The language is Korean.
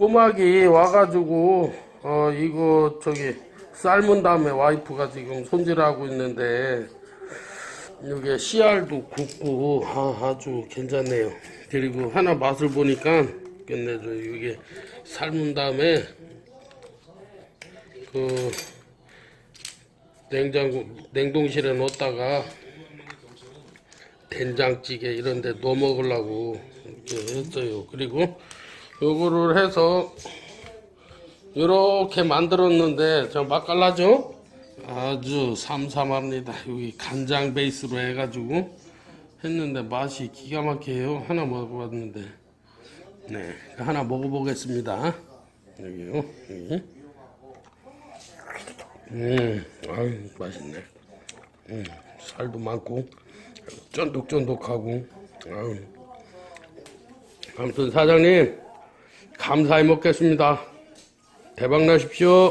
꼬막이 와가지고 어 이거 저기 삶은 다음에 와이프가 지금 손질하고 있는데 이게 씨알도 굽고 아, 아주 괜찮네요. 그리고 하나 맛을 보니까 끝내줘 이게 삶은 다음에 그 냉장고 냉동실에 넣었다가 된장찌개 이런 데 넣어 먹으려고 했어요. 그리고 요거를 해서 이렇게 만들었는데 저 맛깔나죠? 아주 삼삼합니다. 여기 간장 베이스로 해가지고 했는데 맛이 기가 막혀요. 하나 먹어봤는데 네 하나 먹어보겠습니다. 여기요. 여기. 음, 아유 맛있네. 음, 살도 많고 쫀득쫀득하고. 아유. 아무튼 사장님 감사히 먹겠습니다. 대박 나십시오.